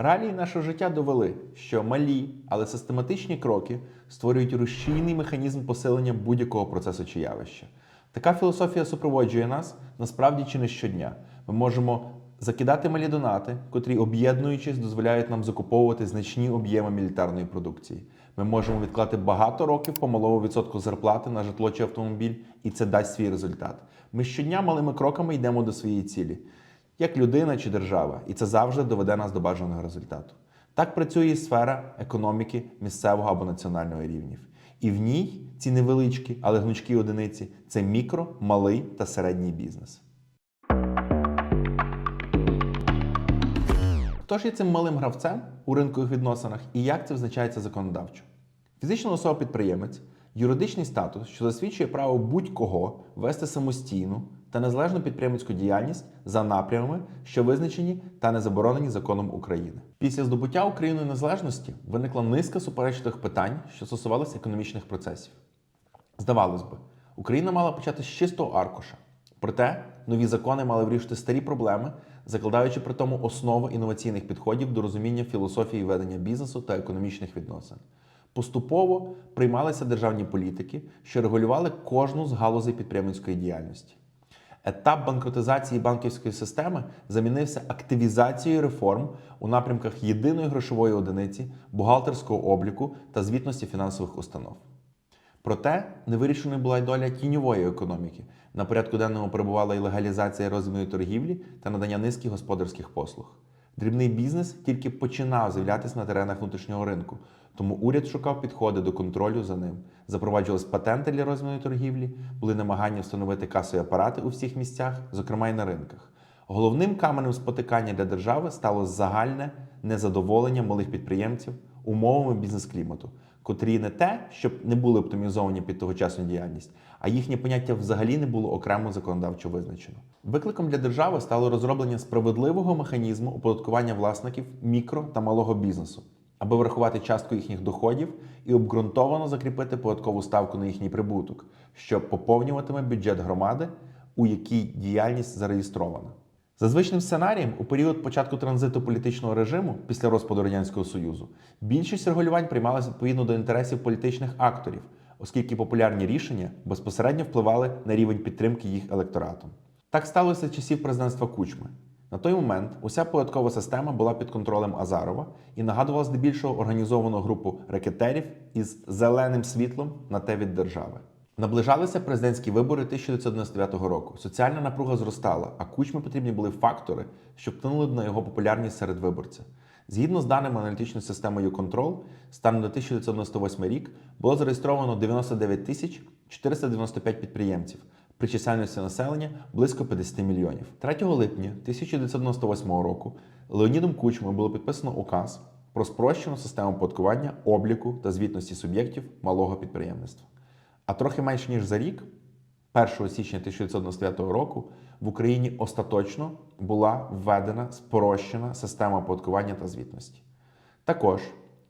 Реалії нашого життя довели, що малі, але систематичні кроки створюють рушійний механізм посилення будь-якого процесу чи явища. Така філософія супроводжує нас насправді чи не щодня. Ми можемо закидати малі донати, котрі, об'єднуючись, дозволяють нам закуповувати значні об'єми мілітарної продукції. Ми можемо відклати багато років по малому відсотку зарплати на житло чи автомобіль, і це дасть свій результат. Ми щодня малими кроками йдемо до своєї цілі, як людина чи держава, і це завжди доведе нас до бажаного результату. Так працює і сфера економіки місцевого або національного рівнів. І в ній ці невеличкі, але гнучкі одиниці це мікро, малий та середній бізнес. Хто ж є цим малим гравцем у ринкових відносинах і як це визначається законодавчо? Фізична особа-підприємець юридичний статус, що засвідчує право будь-кого вести самостійну та незалежну підприємницьку діяльність за напрямами, що визначені та не заборонені законом України. Після здобуття Україною незалежності виникла низка суперечливих питань, що стосувалися економічних процесів. Здавалось би, Україна мала почати з чистого аркуша. Проте нові закони мали вирішити старі проблеми, закладаючи при тому основи інноваційних підходів до розуміння філософії ведення бізнесу та економічних відносин. Поступово приймалися державні політики, що регулювали кожну з галузей підприємницької діяльності. Етап банкротизації банківської системи замінився активізацією реформ у напрямках єдиної грошової одиниці, бухгалтерського обліку та звітності фінансових установ. Проте невирішеною була й доля тіньової економіки. На порядку денному перебувала і легалізація розмірної торгівлі та надання низки господарських послуг. Дрібний бізнес тільки починав з'являтися на теренах внутрішнього ринку, тому уряд шукав підходи до контролю за ним. Запроваджувались патенти для розміну торгівлі, були намагання встановити касові апарати у всіх місцях, зокрема й на ринках. Головним каменем спотикання для держави стало загальне незадоволення малих підприємців умовами бізнес-клімату, котрі не те, щоб не були оптимізовані під тогочасну діяльність, а їхнє поняття взагалі не було окремо законодавчо визначено. Викликом для держави стало розроблення справедливого механізму оподаткування власників мікро та малого бізнесу, аби врахувати частку їхніх доходів і обґрунтовано закріпити податкову ставку на їхній прибуток, що поповнюватиме бюджет громади, у якій діяльність зареєстрована. За звичним сценарієм, у період початку транзиту політичного режиму після розпаду Радянського Союзу більшість регулювань приймалася відповідно до інтересів політичних акторів, оскільки популярні рішення безпосередньо впливали на рівень підтримки їх електоратом. Так сталося часів президентства Кучми. На той момент уся податкова система була під контролем Азарова і нагадувала здебільшого організовану групу рекетерів із зеленим світлом на те від держави. Наближалися президентські вибори 1999 року. Соціальна напруга зростала, а кучмі потрібні були фактори, що вплинули на його популярність серед виборця. Згідно з даними аналітичної системи YouControl, станом на 1998 рік було зареєстровано 99 тисяч 495 підприємців при чисельності населення близько 50 мільйонів. 3 липня 1998 року Леонідом Кучмою було підписано указ про спрощену систему податкування, обліку та звітності суб'єктів малого підприємництва. А трохи менш ніж за рік, 1 січня 1999 року, в Україні остаточно була введена спрощена система оподаткування та звітності. Також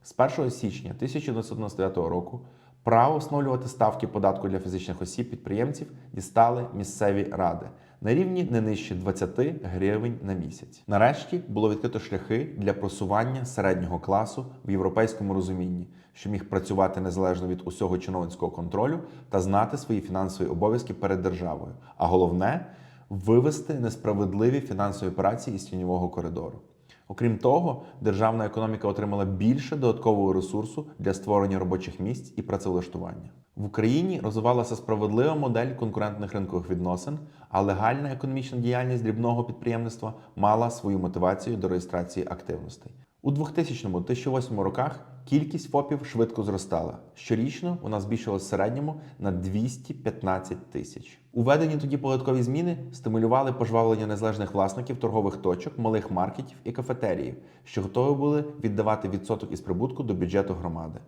з 1 січня 1999 року право встановлювати ставки податку для фізичних осіб підприємців дістали місцеві ради на рівні не нижче 20 гривень на місяць. Нарешті було відкрито шляхи для просування середнього класу в європейському розумінні, що міг працювати незалежно від усього чиновницького контролю та знати свої фінансові обов'язки перед державою. А головне вивести несправедливі фінансові операції із тіньового коридору. Окрім того, державна економіка отримала більше додаткового ресурсу для створення робочих місць і працевлаштування. В Україні розвивалася справедлива модель конкурентних ринкових відносин, а легальна економічна діяльність дрібного підприємництва мала свою мотивацію до реєстрації активностей. У 2000-2008 роках кількість ФОПів швидко зростала. Щорічно вона збільшилась в середньому на 215 тисяч. Уведені тоді податкові зміни стимулювали пожвавлення незалежних власників торгових точок, малих маркетів і кафетеріїв, що готові були віддавати відсоток із прибутку до бюджету громади.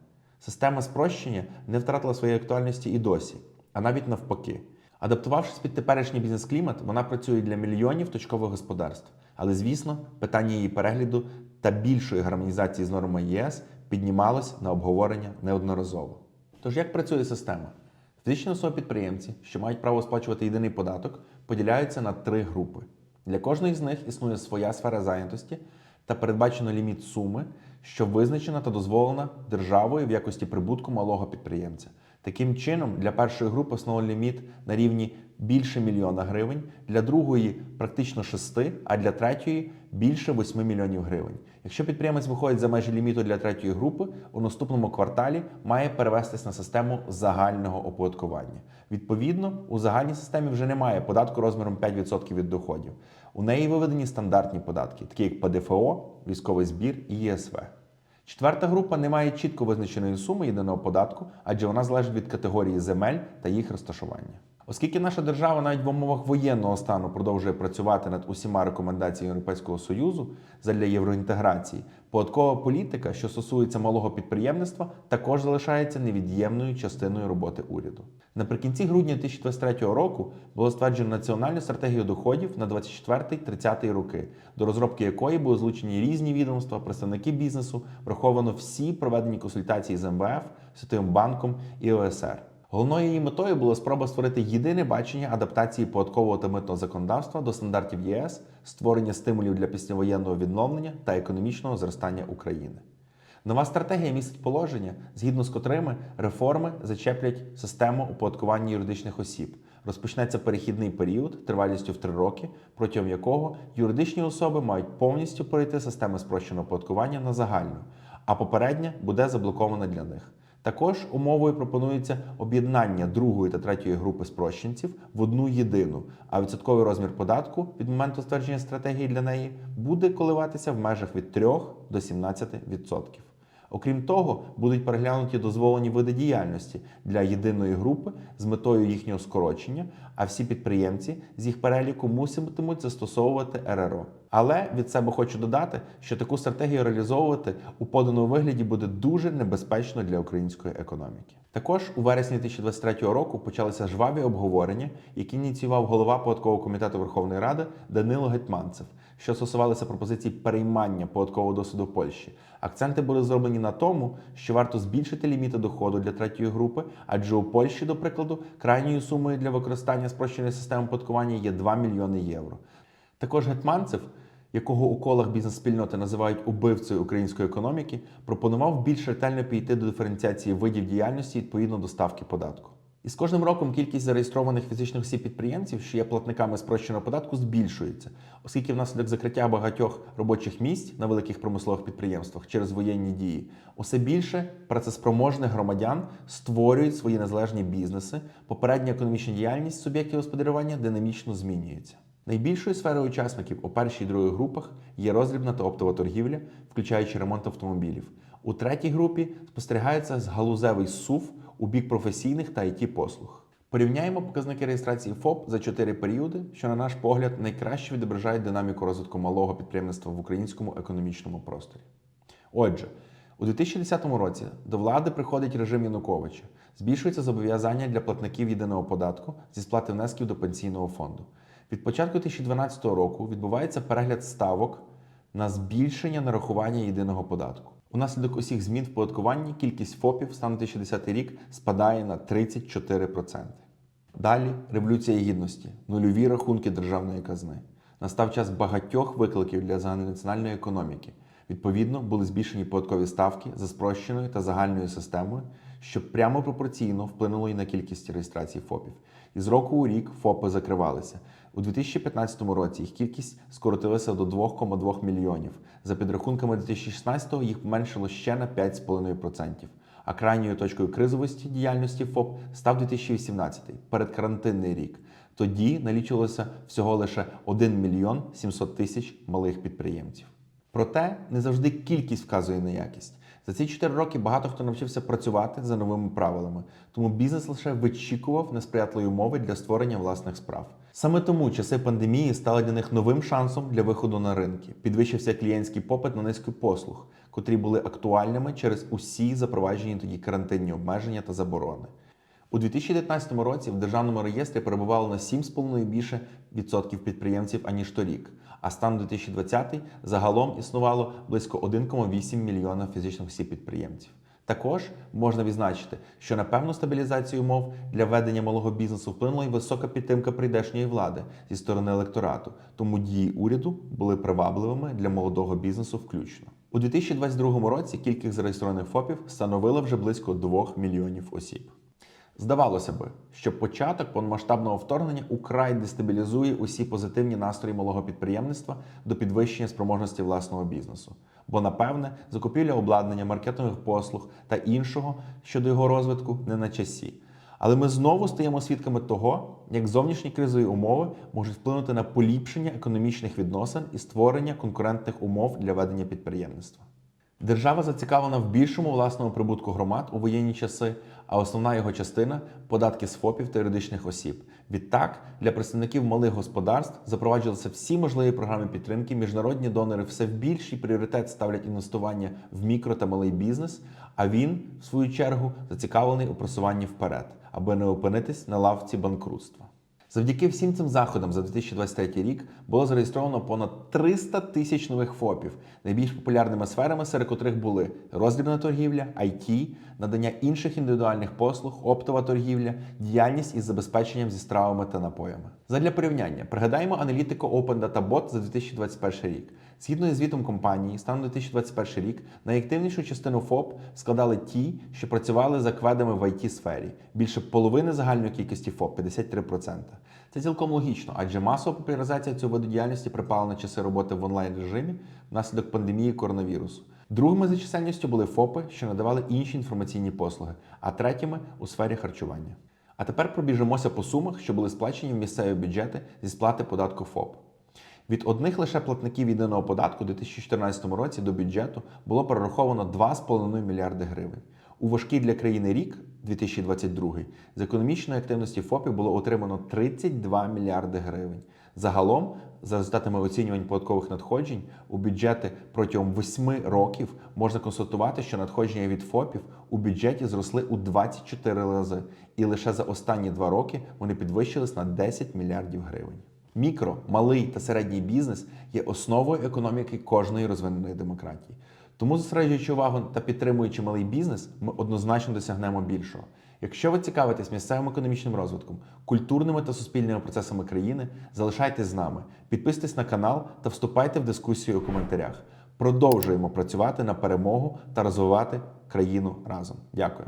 Система спрощення не втратила своєї актуальності і досі, а навіть навпаки. Адаптувавшись під теперішній бізнес-клімат, вона працює для мільйонів точкових господарств. Але, звісно, питання її перегляду та більшої гармонізації з нормами ЄС піднімалось на обговорення неодноразово. Тож як працює система? Фізичні особи підприємці, що мають право сплачувати єдиний податок, поділяються на три групи. Для кожної з них існує своя сфера зайнятості, та передбачено ліміт суми, що визначена та дозволена державою в якості прибутку малого підприємця. Таким чином, для першої групи встановлений ліміт на рівні більше мільйона гривень, для другої практично 6, а для третьої більше 8 мільйонів гривень. Якщо підприємець виходить за межі ліміту для третьої групи, у наступному кварталі має перевестись на систему загального оподаткування. Відповідно, у загальній системі вже немає податку розміром 5% від доходів. У неї виведені стандартні податки, такі як ПДФО, військовий збір і ЄСВ. Четверта група не має чітко визначеної суми єдиного податку, адже вона залежить від категорії земель та їх розташування. Оскільки наша держава навіть в умовах воєнного стану продовжує працювати над усіма рекомендаціями Європейського Союзу задля євроінтеграції, податкова політика, що стосується малого підприємництва, також залишається невід'ємною частиною роботи уряду. Наприкінці грудня 2023 року було стверджено національну стратегію доходів на 24-30 роки, до розробки якої були злучені різні відомства, представники бізнесу, враховано всі проведені консультації з МВФ, Світовим банком і ОСР. Головною її метою була спроба створити єдине бачення адаптації податкового та митного законодавства до стандартів ЄС, створення стимулів для післявоєнного відновлення та економічного зростання України. Нова стратегія містить положення, згідно з котрими реформи зачеплять систему оподаткування юридичних осіб. Розпочнеться перехідний період тривалістю в три роки, протягом якого юридичні особи мають повністю перейти системи спрощеного оподаткування на загальну, а попередня буде заблокована для них. Також умовою пропонується об'єднання другої та третьої групи спрощенців в одну єдину, а відсотковий розмір податку від моменту ствердження стратегії для неї буде коливатися в межах від 3 до 17%. Окрім того, будуть переглянуті дозволені види діяльності для єдиної групи з метою їхнього скорочення, а всі підприємці з їх переліку муситимуть застосовувати РРО. Але від себе хочу додати, що таку стратегію реалізовувати у поданому вигляді буде дуже небезпечно для української економіки. Також у вересні 2023 року почалися жваві обговорення, які ініціював голова податкового комітету Верховної Ради Данило Гетманцев, що стосувалися пропозицій переймання податкового досвіду Польщі. Акценти були зроблені на тому, що варто збільшити ліміти доходу для третьої групи, адже у Польщі, до прикладу, крайньою сумою для використання спрощеної системи оподаткування є 2 мільйони євро. Також Гетманцев, якого у колах бізнес-спільноти називають убивцею української економіки, пропонував більш ретельно підійти до диференціації видів діяльності відповідно до ставки податку. І з кожним роком кількість зареєстрованих фізичних осіб підприємців, що є платниками спрощеного податку, збільшується, оскільки внаслідок закриття багатьох робочих місць на великих промислових підприємствах через воєнні дії, усе більше працеспроможних громадян створюють свої незалежні бізнеси. Попередня економічна діяльність суб'єктів господарювання динамічно змінюється. Найбільшою сферою учасників у першій і другій групах є роздрібна та оптова торгівля, включаючи ремонт автомобілів. У третій групі спостерігається згалузевий СУВ у бік професійних та it послуг. Порівняємо показники реєстрації ФОП за чотири періоди, що, на наш погляд, найкраще відображають динаміку розвитку малого підприємництва в українському економічному просторі. Отже, у 2010 році до влади приходить режим Януковича, збільшується зобов'язання для платників єдиного податку зі сплати внесків до пенсійного фонду. Від початку 2012 року відбувається перегляд ставок на збільшення нарахування єдиного податку. Унаслідок усіх змін в податкуванні кількість ФОПів станом 2010 рік спадає на 34%. Далі революція гідності, нульові рахунки державної казни. Настав час багатьох викликів для загальнонаціональної економіки. Відповідно, були збільшені податкові ставки за спрощеною та загальною системою, що прямо пропорційно вплинуло і на кількість реєстрацій ФОПів. І з року у рік ФОПи закривалися. У 2015 році їх кількість скоротилася до 2,2 мільйонів. За підрахунками 2016-го їх поменшило ще на 5,5%. А крайньою точкою кризовості діяльності ФОП став 2018 передкарантинний рік. Тоді налічувалося всього лише 1 мільйон 700 тисяч малих підприємців. Проте не завжди кількість вказує на якість. За ці 4 роки багато хто навчився працювати за новими правилами, тому бізнес лише вичікував несприятливі умови для створення власних справ. Саме тому часи пандемії стали для них новим шансом для виходу на ринки. Підвищився клієнтський попит на низки послуг, котрі були актуальними через усі запроваджені тоді карантинні обмеження та заборони. У 2019 році в державному реєстрі перебувало на 7,5 більше відсотків підприємців аніж торік. А станом 2020 загалом існувало близько 1,8 мільйона фізичних осіб підприємців. Також можна відзначити, що на певну стабілізацію умов для ведення малого бізнесу вплинула і висока підтримка прийдешньої влади зі сторони електорату, тому дії уряду були привабливими для молодого бізнесу включно. У 2022 році кількість зареєстрованих ФОПів становила вже близько 2 мільйонів осіб. Здавалося би, що початок повномасштабного вторгнення украй дестабілізує усі позитивні настрої малого підприємництва до підвищення спроможності власного бізнесу. Бо, напевне, закупівля обладнання, маркетингових послуг та іншого щодо його розвитку не на часі. Але ми знову стаємо свідками того, як зовнішні кризові умови можуть вплинути на поліпшення економічних відносин і створення конкурентних умов для ведення підприємництва. Держава зацікавлена в більшому власному прибутку громад у воєнні часи, а основна його частина податки з ФОПів та юридичних осіб. Відтак, для представників малих господарств запроваджувалися всі можливі програми підтримки. Міжнародні донори все в більший пріоритет ставлять інвестування в мікро та малий бізнес. А він, в свою чергу, зацікавлений у просуванні вперед, аби не опинитись на лавці банкрутства. Завдяки всім цим заходам за 2023 рік було зареєстровано понад 300 тисяч нових ФОПів. Найбільш популярними сферами, серед котрих були роздрібна торгівля, IT, надання інших індивідуальних послуг, оптова торгівля, діяльність із забезпеченням зі стравами та напоями. Задля порівняння пригадаємо аналітику Open Data Bot за 2021 рік. Згідно із звітом компанії, станом на 2021 рік найактивнішу частину ФОП складали ті, що працювали за кведами в it сфері більше половини загальної кількості ФОП 53%. Це цілком логічно, адже масова популяризація цього виду діяльності припала на часи роботи в онлайн режимі внаслідок пандемії коронавірусу. Другими за чисельністю були ФОПи, що надавали інші інформаційні послуги, а третіми у сфері харчування. А тепер пробіжимося по сумах, що були сплачені в місцеві бюджети зі сплати податку ФОП. Від одних лише платників єдиного податку у 2014 році до бюджету було перераховано 2,5 мільярди гривень. У важкий для країни рік 2022 з економічної активності ФОПів було отримано 32 мільярди гривень. Загалом, за результатами оцінювань податкових надходжень, у бюджети протягом 8 років можна констатувати, що надходження від ФОПів у бюджеті зросли у 24 рази, і лише за останні два роки вони підвищились на 10 мільярдів гривень. Мікро, малий та середній бізнес є основою економіки кожної розвиненої демократії. Тому, зосереджуючи увагу та підтримуючи малий бізнес, ми однозначно досягнемо більшого. Якщо ви цікавитесь місцевим економічним розвитком, культурними та суспільними процесами країни, залишайтесь з нами, підписуйтесь на канал та вступайте в дискусію у коментарях. Продовжуємо працювати на перемогу та розвивати країну разом. Дякую.